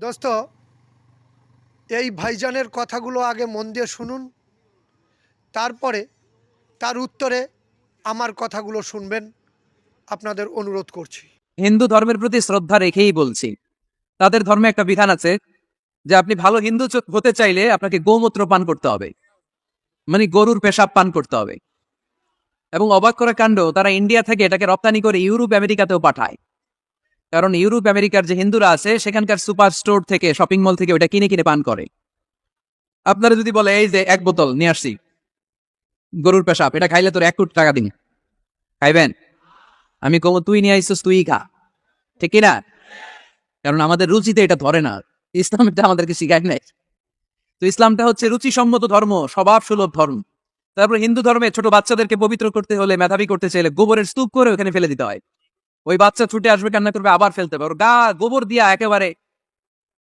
দোস্ত, এই ভাইজানের কথাগুলো আগে মন দিয়ে শুনুন, তারপরে তার উত্তরে আমার কথাগুলো শুনবেন। আপনাদের অনুরোধ করছি। হিন্দু ধর্মের প্রতি শ্রদ্ধা রেখেই বলছি। তাদের ধর্মে একটা বিধান আছে যে আপনি ভালো হিন্দু হতে চাইলে আপনাকে গোমূত্র পান করতে হবে। মানে গরুর পেশাব পান করতে হবে। এবং অবাক করা কাণ্ড, তারা ইন্ডিয়া থেকে এটাকে রপ্তানি করে ইউরোপ, আমেরিকাতেও পাঠায়। কারণ ইউরোপ, আমেরিকার যে হিন্দুরা আছে, সেখানকার সুপার স্টোর থেকে, শপিং মল থেকে ওটা কিনে কিনে পান করে। আপনারা যদি বলে, এই যে এক বোতল, নিয়ে আসছি। গরুর পেশাব, এটা খাইলে তোর এক কোটি টাকা দিন। খাইবেন? আমি কব তুই নিয়ে আইসিস, তুই খা। ঠিক না কারণ আমাদের রুচিতে এটা ধরে না। ইসলাম এটা আমাদেরকে শিখায় নাই। তো ইসলামটা হচ্ছে রুচিসম্মত ধর্ম, স্বভাব সুলভ ধর্ম। তারপর হিন্দু ধর্মে ছোট বাচ্চাদেরকে পবিত্র করতে হলে, মেধাবী করতে চাইলে গোবরের স্তূপ করে ওখানে ফেলে দিতে হয়। ওই বাচ্চা ছুটে আসবে কান্না করবে, আবার ফেলতে ওর গা গোবর দিয়া একেবারে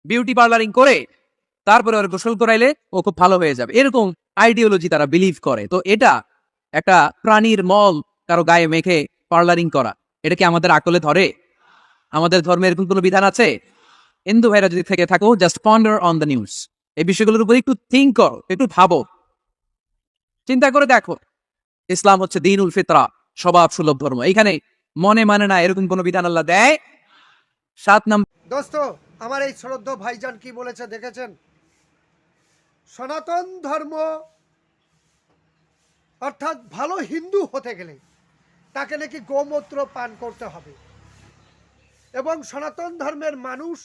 বিউটি পার্লারিং করে তারপরে ওর গোসল করাইলে ও খুব ভালো হয়ে যাবে। এরকম আইডিওলজি তারা বিলিভ করে। তো এটা একটা প্রাণীর মল কারও গায়ে মেখে পার্লারিং করা। এটা কি আমাদের আকলে ধরে? আমাদের ধর্মে এরকম কোনো বিধান আছে? হিন্দু ভাইরা যদি থেকে থাকো just ponder on the news এই বিষয়গুলোর উপর একটু থিঙ্ক করো, একটু ভাবো। চিন্তা করে দেখো। ইসলাম হচ্ছে দিন উল ফিতরা স্বভাব সুলভ ধর্ম। এখানে মনে মানে না, এরকম কোনো বিধান আল্লাহ দেয়? সাত নম্বর দোস্ত, আমার এই শ্রদ্ধ ভাইজান কি বলেছে দেখেছেন? সনাতন ধর্ম, অর্থাৎ ভালো হিন্দু হতে গেলে তাকে নাকি গোমূত্র পান করতে হবে। এবং সনাতন ধর্মের মানুষ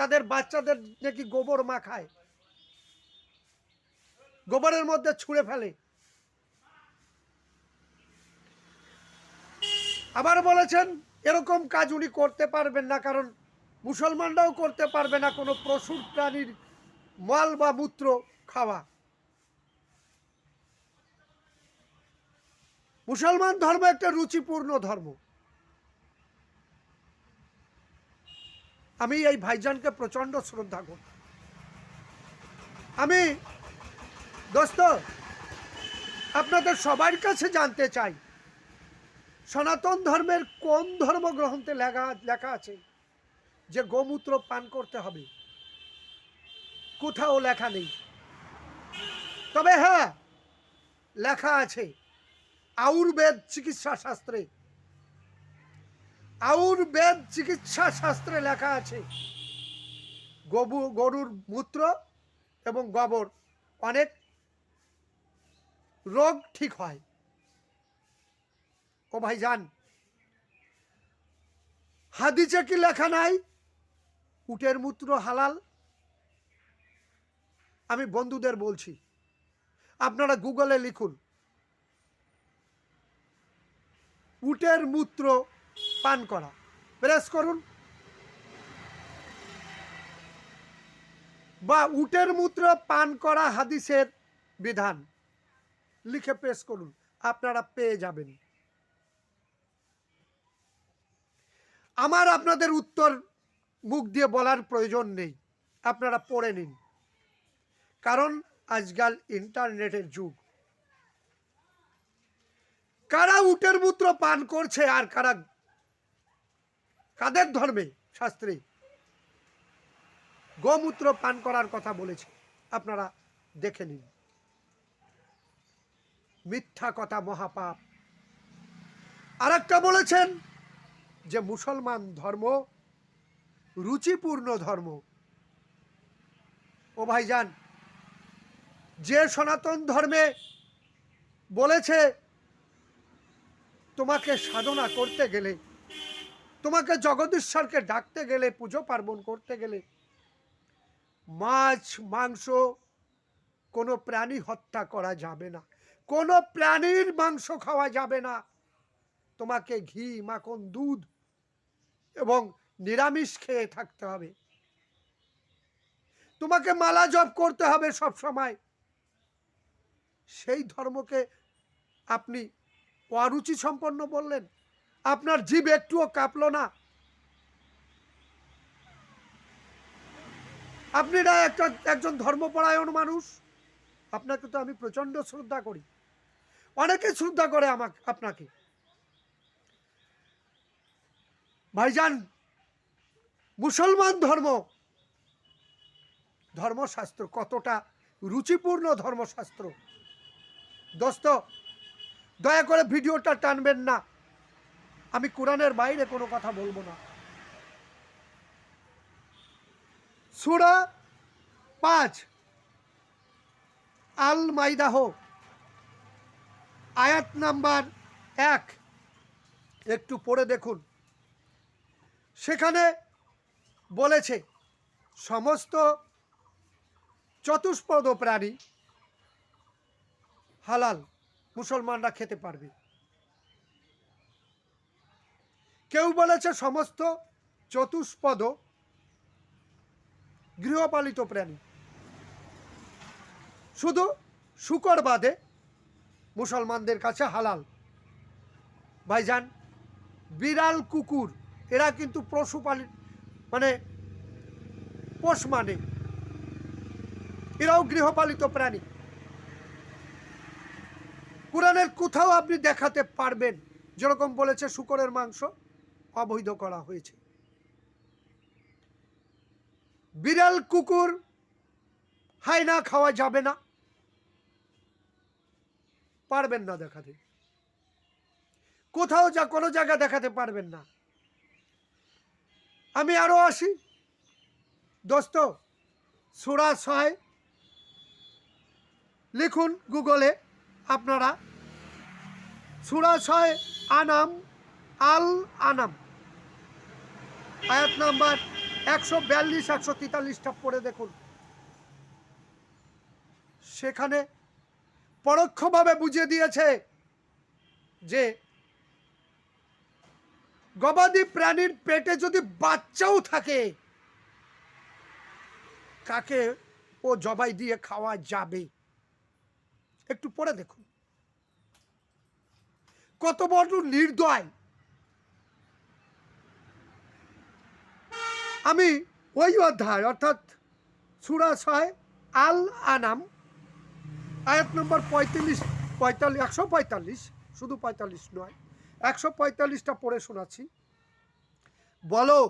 তাদের বাচ্চাদের নাকি গোবর মাখায়। গোবরের মধ্যে ছুঁড়ে ফেলে। আবার বলেছেন, এরকম কাজ উনি করতে পারবেন না, কারণ মুসলমানরাও করতে পারবে না কোনো পশুর প্রাণীর মল বা মূত্র খাওয়া। মুসলমান ধর্ম একটা রুচিপূর্ণ ধর্ম। আমি এই ভাইজানকে প্রচণ্ড শ্রদ্ধা করি। আমি, দোস্ত, আপনাদের সবার কাছে জানতে চাই সনাতন ধর্মের কোন ধর্মগ্রন্থে লেখা লেখা আছে যে গোমূত্র পান করতে হবে? কোথাও লেখা নেই। তবে হ্যাঁ লেখা আছে আয়ুর্বেদ চিকিৎসা শাস্ত্রে। আয়ুর্বেদ চিকিৎসা শাস্ত্রে লেখা আছে গবু, গরুর মূত্র এবং গোবর। অনেক রোগ ঠিক হয়। ও ভাই যান হাদিসে কি লেখা নাই? উটের মূত্র হালাল? আমি বন্ধুদের বলছি, আপনারা গুগলে লিখুন, উটের মূত্র পান করা। প্রেস করুন। বা উটের মূত্র পান করা হাদিসের বিধান, লিখে প্রেস করুন, আপনারা পেয়ে যাবেন। আমার আপনাদের উত্তর মুখ দিয়ে বলার প্রয়োজন নেই। আপনারা পড়ে নিন। কারণ আজকাল ইন্টারনেটের যুগ। কারা উটের মূত্র পান করছে আর কারা কাদের ধর্মে? শাস্ত্রে। গোমূত্র পান করার কথা বলেছে। আপনারা দেখে নিন। মিথ্যা কথা মহাপাপ। আর বলেছেন যে মুসলমান ধর্ম রুচিপূর্ণ ধর্ম। ও ভাইজান, যে সনাতন ধর্মে বলেছে, তোমাকে সাধনা করতে গেলে, তোমাকে জগদীশ্বরকে ডাকতে গেলে, পুজো পার্বণ করতে গেলে, মাছ, মাংস কোনো প্রাণী হত্যা করা যাবে না। কোনো প্রাণীর মাংস খাওয়া যাবে না। তোমাকে ঘি, মাখন, দুধ এবং নিরামিষ খেয়ে থাকতে হবে। তোমাকে মালা জপ করতে হবে সব সময়। সেই ধর্মকে আপনি অরুচি সম্পন্ন বললেন। আপনার জীব একটুও কাঁপল না। আপনি না একটা, একজন ধর্মপরায়ণ মানুষ। আপনাকে তো আমি প্রচণ্ড শ্রদ্ধা করি। অনেকে শ্রদ্ধা করে আমাকে, আপনাকে। ভাইজান, মুসলমান ধর্ম, ধর্মশাস্ত্র কতটা রুচিপূর্ণ ধর্মশাস্ত্র? দোস্ত, দয়া করে ভিডিওটা টানবেন না। আমি কোরআনের বাইরে কোনো কথা বলব না। সুরা পাঁচ আল মাইদাহ আয়াত নাম্বার এক। একটু পড়ে দেখুন। সেখানে বলেছে, সমস্ত চতুষ্পদ প্রাণী হালাল মুসলমানরা খেতে পারবে। কেউ বলেছে, সমস্ত চতুষ্পদ গৃহপালিত প্রাণী। শুধু শুকর বাদে মুসলমানদের কাছে হালাল। ভাইজান, বিড়াল কুকুর এরা কিন্তু পশুপালিত মানে পোষ মানে। এরাও গৃহপালিত প্রাণী। কোরআনের কোথাও আপনি দেখাতে পারবেন, যেরকম বলেছে শুকরের মাংস অবৈধ করা হয়েছে। বিড়াল, কুকুর হাইনা খাওয়া যাবে না। পারবেন না দেখাতে। কোথাও যা কোনো জায়গা দেখাতে পারবেন না। আমি আরও আসি। দোস্ত, সুরা ছয় লিখুন গুগলে আপনারা। সুরা ছয় আনাম, আল আনাম। আয়াত নাম্বার একশো বিয়াল্লিশ, একশো তেতাল্লিশটা পড়ে দেখুন। সেখানে পরোক্ষভাবে বুঝিয়ে দিয়েছে যে গবাদি প্রাণীর পেটে যদি বাচ্চাও থাকে তাকে ও জবাই দিয়ে খাওয়া যাবে? একটু পরে দেখুন। কত বড় নির্দয়। আমি ওই অধ্যায়, অর্থাৎ সুরা ছয় আল আনাম আয়াত নম্বর পঁয়তাল্লিশ পঁয়তাল্লিশ, একশো পঁয়তাল্লিশ, শুধু পঁয়তাল্লিশ নয়। একশো পঁয়তাল্লিশটা পড়ে শোনাচ্ছি। বলো,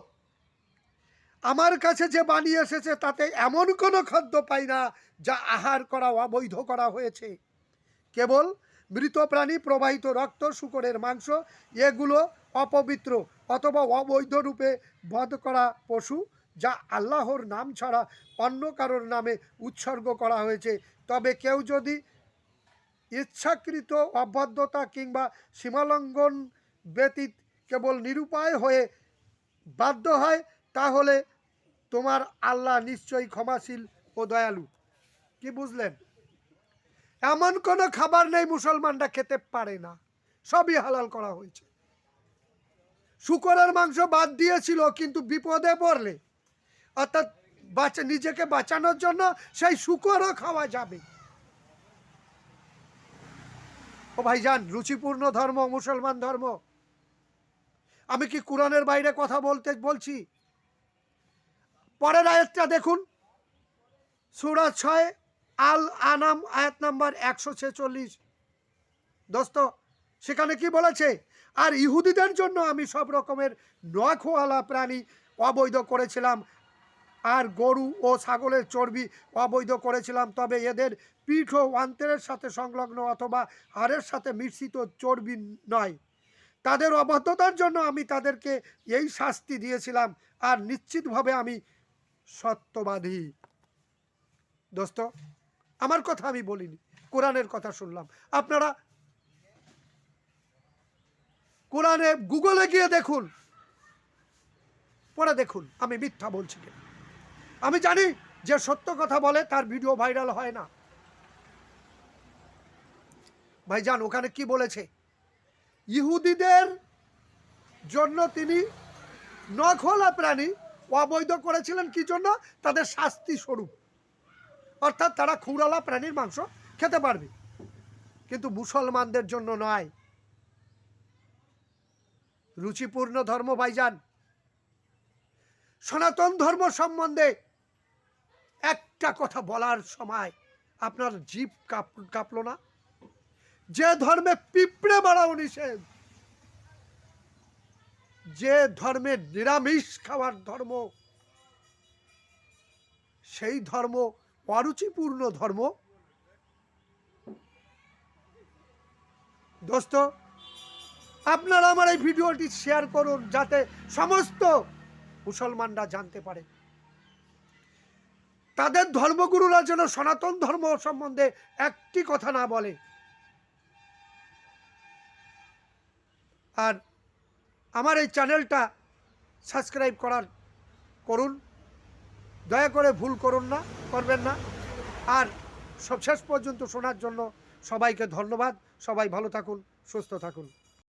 আমার কাছে যে বানিয়ে এসেছে তাতে এমন কোনো খাদ্য পাই না যা আহার করা, অবৈধ করা হয়েছে। কেবল মৃত প্রাণী প্রবাহিত রক্ত, শুকরের মাংস, এগুলো অপবিত্র অথবা অবৈধ রূপে বধ করা পশু যা আল্লাহর নাম ছাড়া অন্য কারোর নামে উৎসর্গ করা হয়েছে। তবে কেউ যদি ইচ্ছাকৃত অবাধ্যতা কিংবা সীমালঙ্ঘন ব্যতীত কেবল নিরুপায় হয়ে বাধ্য হয়, তাহলে তোমার আল্লাহ নিশ্চয়ই ক্ষমাশীল ও দয়ালু। কি বুঝলেন? এমন কোনো খাবার নেই মুসলমানরা খেতে পারে না। সবই হালাল করা হয়েছে। শুকরের মাংস বাদ দিয়েছিল, কিন্তু বিপদে পড়লে। অর্থাৎ নিজেকে বাঁচানোর জন্য সেই শুকরও খাওয়া যাবে। ও ভাইজান, রুচিপূর্ণ ধর্ম, মুসলমান ধর্ম। আমি কি কোরআনের বাইরে কথা বলতে বলছি? পরের আয়াতটা দেখুন। সুরা ছয় আল আনাম আয়াত নাম্বার একশো ছেচল্লিশ। দোস্ত, সেখানে কি বলেছে? আর ইহুদিদের জন্য আমি সব রকমের নখওয়ালা প্রাণী অবৈধ করেছিলাম। আর গরু ও ছাগলের চর্বি অবৈধ করেছিলাম। তবে এদের পিঠ ও অন্তের সাথে সংলগ্ন অথবা হাড়ের সাথে মিশ্রিত চর্বি নয়। তাদের অবাধ্যতার জন্য আমি তাদেরকে এই শাস্তি দিয়েছিলাম আর নিশ্চিতভাবে আমি সত্যবাদী। দোস্ত, আমার কথা আমি বলিনি, কোরআনের কথা শুনলাম। আপনারা কোরআনে গুগলে গিয়ে দেখুন পরে দেখুন, আমি মিথ্যা বলছি কিনা। আমি জানি যে সত্য কথা বলে তার ভিডিও ভাইরাল হয় না। ভাইজান, ওখানে কি বলেছে? ইহুদিদের জন্য তিনি নখোলা প্রাণী অবৈধ করেছিলেন। কি জন্য? তাদের শাস্তি স্বরূপ। অর্থাৎ তারা খুরালা প্রাণীর মাংস খেতে পারবে। কিন্তু মুসলমানদের জন্য নয়। রুচিপূর্ণ ধর্ম, ভাইজান। সনাতন ধর্ম সম্বন্ধে একটা কথা বলার সময় আপনার জীব কাঁপ, কাঁপলো না? যে ধর্মে পিঁপড়ে মারাও নিষেধ, যে ধর্মে নিরামিষ খাওয়ার ধর্ম, সেই ধর্ম অরুচিপূর্ণ ধর্ম। দোস্ত, আপনারা আমার এই ভিডিওটি শেয়ার করুন যাতে সমস্ত মুসলমানরা জানতে পারে। তাদের ধর্মগুরুরা যেন সনাতন ধর্ম সম্বন্ধে একটি কথা না বলে। আর আমার এই চ্যানেলটা সাবস্ক্রাইব করার করুন। দয়া করে ভুল করুন না, করবেন না। আর সব শেষ পর্যন্ত শোনার জন্য সবাইকে ধন্যবাদ। সবাই ভালো থাকুন, সুস্থ থাকুন।